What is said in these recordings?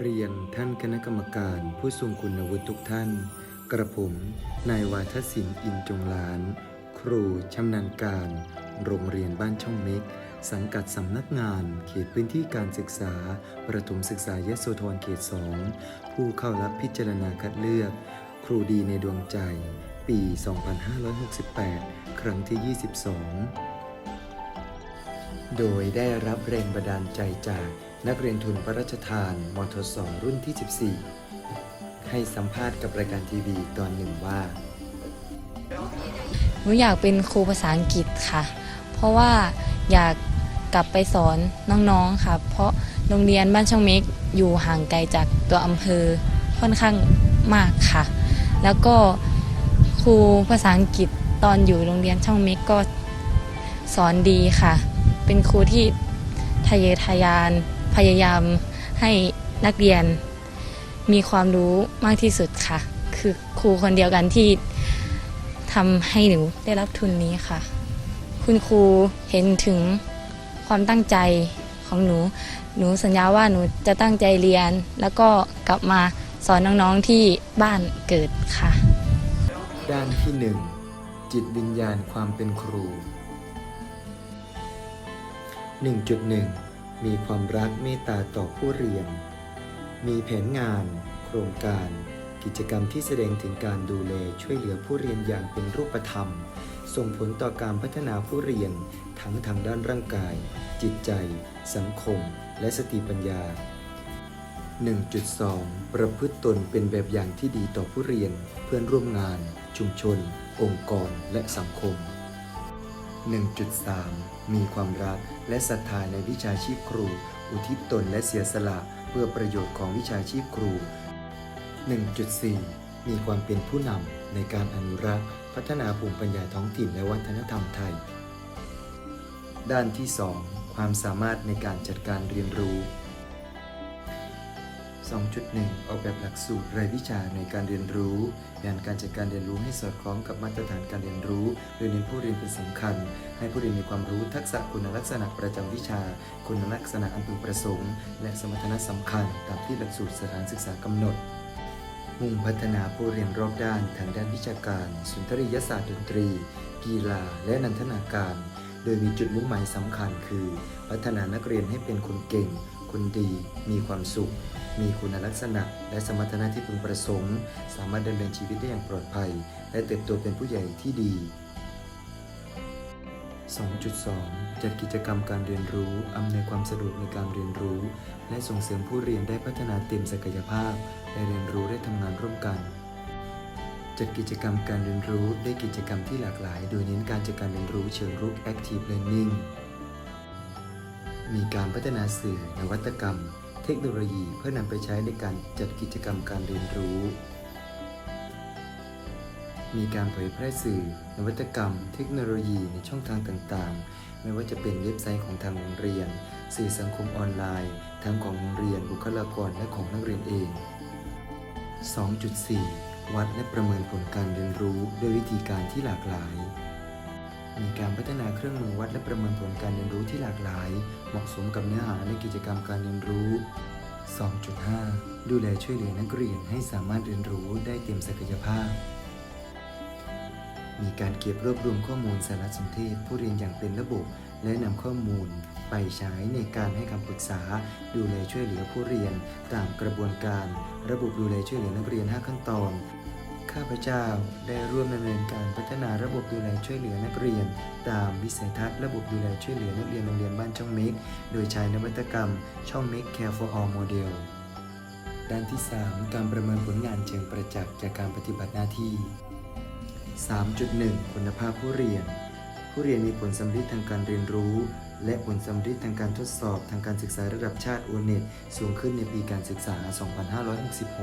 เรียนท่านคณะกรรมการผู้ทรงคุณวุฒิทุกท่าน กระผม นายวาทศิลป์อินจงลาน ครูชำนาญการ โรงเรียนบ้านช่องเม็ก สังกัดสำนักงานเขตพื้นที่การศึกษา ประถมศึกษายโสธรเขต2ผู้เข้ารับพิจารณาคัดเลือก ครูดีในดวงใจ ปี 2568 ครั้งที่ 22 โดยได้รับแรงบันดาลใจจาก นักเรียนทุนพระราชทานมทศรุ่นที่ 14 ให้สัมภาษณ์กับรายการทีวีตอนหนึ่งว่า หนูอยากเป็นครูภาษาอังกฤษค่ะ เพราะว่าอยากกลับไปสอนน้องๆค่ะ เพราะโรงเรียนบ้านช่องเม็กอยู่ห่างไกลจากตัวอำเภอค่อนข้างมากค่ะ แล้วก็ครูภาษาอังกฤษตอนอยู่โรงเรียนช่องเม็กก็สอนดีค่ะ เป็นครูที่ทะเยอทะยาน พยายามให้นักเรียนมีความรู้มากที่สุดค่ะ คือครูคนเดียวกันที่ทำให้หนูได้รับทุนนี้ค่ะ คุณครูเห็นถึงความตั้งใจของหนู หนูสัญญาว่าหนูจะตั้งใจเรียน แล้วก็กลับมาสอนน้องๆที่บ้านเกิดค่ะ ด้านที่หนึ่งจิตวิญญาณความเป็นครู 1.1 มีความรักเมตตาต่อผู้เรียน มีแผนงาน โครงการ กิจกรรมที่แสดงถึงการดูแลช่วยเหลือผู้เรียนอย่างเป็นรูปธรรม ส่งผลต่อการพัฒนาผู้เรียนทั้งทางด้านร่างกาย จิตใจ สังคม และสติปัญญา 1.2 ประพฤติตนเป็นแบบอย่างที่ดีต่อผู้เรียน เพื่อนร่วมงาน ชุมชน องค์กร และสังคม 1.3 มีความรักและศรัทธาในวิชาชีพครู อุทิศตนและเสียสละเพื่อประโยชน์ของวิชาชีพครู 1.4 มีความเป็นผู้นำในการอนุรักษ์ พัฒนาภูมิปัญญาท้องถิ่นและวัฒนธรรมไทย ด้านที่ 2 ความสามารถในการจัดการเรียนรู้ 2.1 ออกแบบหลักสูตรรายวิชาในการเรียนรู้แผนการจัดการเรียนรู้ให้สอดคล้องกับมาตรฐานการเรียนรู้ โดยเน้นผู้เรียนเป็นสำคัญ ให้ผู้เรียนมีความรู้ทักษะคุณลักษณะประจำวิชา คุณลักษณะอันพึงประสงค์ และสมรรถนะสำคัญ ตามที่หลักสูตรสถานศึกษากำหนด มุ่งพัฒนาผู้เรียนรอบด้านทางด้านวิชาการ สุนทรียศาสตร์ดนตรี กีฬา และนันทนาการ โดยมีจุดมุ่งหมายสำคัญคือ พัฒนานักเรียนให้เป็นคนเก่ง คนดี มีความสุข มีคุณลักษณะ และสมรรถนะที่พึงประสงค์ สามารถดำเนินชีวิตได้อย่างปลอดภัย และเติบโตเป็นผู้ใหญ่ที่ดี 2.2 จัดกิจกรรมการเรียนรู้ อำนวยความสะดวกในการเรียนรู้ และส่งเสริมผู้เรียนได้พัฒนาเต็มศักยภาพ และเรียนรู้ได้ทำงานร่วมกัน จัดกิจกรรมการเรียนรู้ด้วยกิจกรรมที่หลากหลาย โดยเน้นการจัดการเรียนรู้เชิงรุก Active Learning มีการพัฒนาสื่อนวัตกรรม เทคโนโลยีเพื่อนำไปใช้ในการจัดกิจกรรมการเรียนรู้ มีการเผยแพร่สื่อ นวัตกรรม เทคโนโลยีในช่องทางต่างๆ ไม่ว่าจะเป็นเว็บไซต์ของทางโรงเรียน สื่อสังคมออนไลน์ทั้งของโรงเรียนบุคลากรและของนักเรียนเอง 2.4 วัดและประเมินผลการเรียนรู้ด้วยวิธีการที่หลากหลาย มีการพัฒนาเครื่องมือวัดและประเมินผลการเรียนรู้ที่หลากหลาย เหมาะสมกับเนื้อหาในกิจกรรมการเรียนรู้ 2.5 ดูแลช่วยเหลือนักเรียนให้สามารถเรียนรู้ได้เต็มศักยภาพ มีการเก็บรวบรวมข้อมูลสารสนเทศผู้เรียนอย่างเป็นระบบ และนำข้อมูลไปใช้ในการให้คำปรึกษา ดูแลช่วยเหลือผู้เรียน ตามกระบวนการ ระบบดูแลช่วยเหลือนักเรียน 5 ขั้นตอน ข้าพเจ้าได้ร่วมดำเนินการพัฒนาระบบดูแลช่วยเหลือนักเรียน ตามวิสัยทัศน์ระบบดูแลช่วยเหลือนักเรียนโรงเรียนบ้านช่องเม็กโดยใช้นวัตกรรมช่องเม็ก Care for All Model ด้านที่ 3 การประเมินผลงานเชิงประจักษ์จากการปฏิบัติหน้าที่ 3.1 คุณภาพผู้เรียน ผู้เรียนมีผลสำลิดทางการเรียนรู้ และผลสำลิดทางการทดสอบทางการศึกษาระดับชาติโอเน็ตสูงขึ้นในปีการศึกษา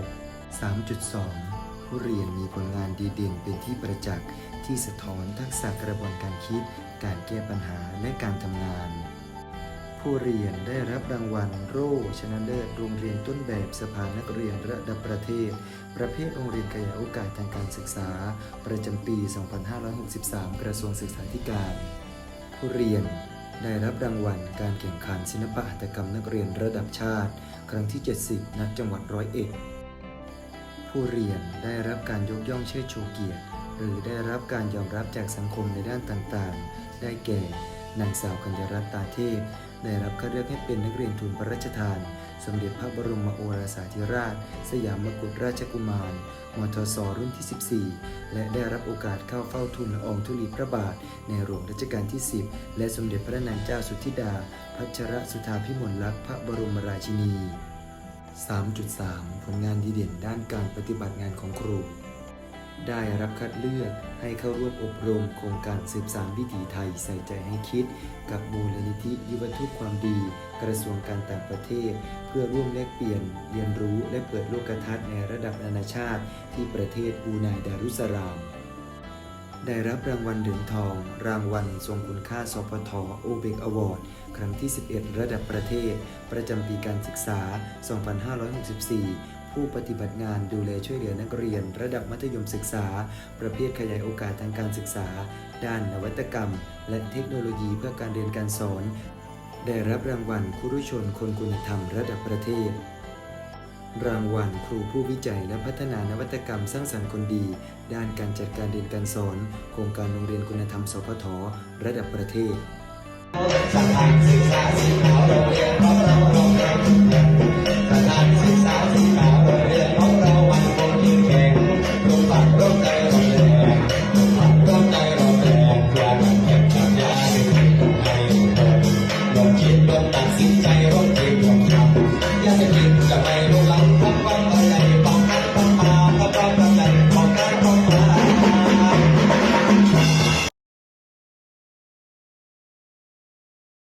2566 3.2 ผู้เรียนมีผลงานดีเด่นเป็นที่ประจักษ์ ที่สะท้อนทักษะกระบวนการคิด การแก้ปัญหาและการทำงาน ผู้เรียนได้รับรางวัลโร่ชนะเลิศโรงเรียนต้นแบบสภานักเรียนระดับประเทศ ประเภทโรงเรียนขยายโอกาสทางการศึกษา ประจำปี 2563 กระทรวงศึกษาธิการ ผู้เรียนได้รับรางวัลการแข่งขันศิลปะหัตถกรรมนักเรียนระดับชาติ ครั้งที่ 70ณจังหวัดร้อยเอ็ด ผู้เรียนได้รับการยกย่องเชิดชูเกียรติ หรือได้รับการยอมรับจากสังคมในด้านต่างๆ ได้แก่ นางสาวกัญญารัตน์ตาเทพ ได้รับคัดเลือกให้เป็นนักเรียนทุนพระราชทาน สมเด็จพระบรมโอรสาธิราช สยามมกุฎราชกุมาร มทศรุ่นที่ 14 และได้รับโอกาสเข้าเฝ้าทูลละอองธุลีพระบาท ในหลวงรัชกาลที่ 10 และสมเด็จพระนางเจ้าสุธิดา พัชรสุธาพิมลลักษณ์พระบรมราชินี 3.3 ผลงานดีเด่นด้านการปฏิบัติงานของครู ได้รับคัดเลือกให้เข้าร่วมอบรมโครงการสืบสานวิถีไทยใส่ใจให้คิด กับมูลนิธิยุวทูตความดี กระทรวงการต่างประเทศ เพื่อร่วมแลกเปลี่ยน เรียนรู้และเปิดโลกทัศน์ในระดับนานาชาติ ที่ประเทศบรูไนดารุสสลาม ได้รับรางวัลเหรียญทอง รางวัลทรงคุณค่าสพทโอเบกอวอร์ด ครั้งที่ 11 ระดับประเทศ ประจำปีการศึกษา 2564 ผู้ปฏิบัติงานดูแลช่วยเหลือนักเรียน ระดับมัธยมศึกษา ประเภทขยายโอกาสทางการศึกษา ด้านนวัตกรรม และเทคโนโลยีเพื่อการเรียนการสอน ได้รับรางวัลคุรุชนคนคุณธรรมระดับประเทศ รางวัลครูผู้วิจัยและพัฒนานวัตกรรมสร้างสรรค์คนดี ด้านการจัดการเรียนการสอน โครงการโรงเรียนคุณธรรม สพท ระดับประเทศลองคิดลองตัดสินใจ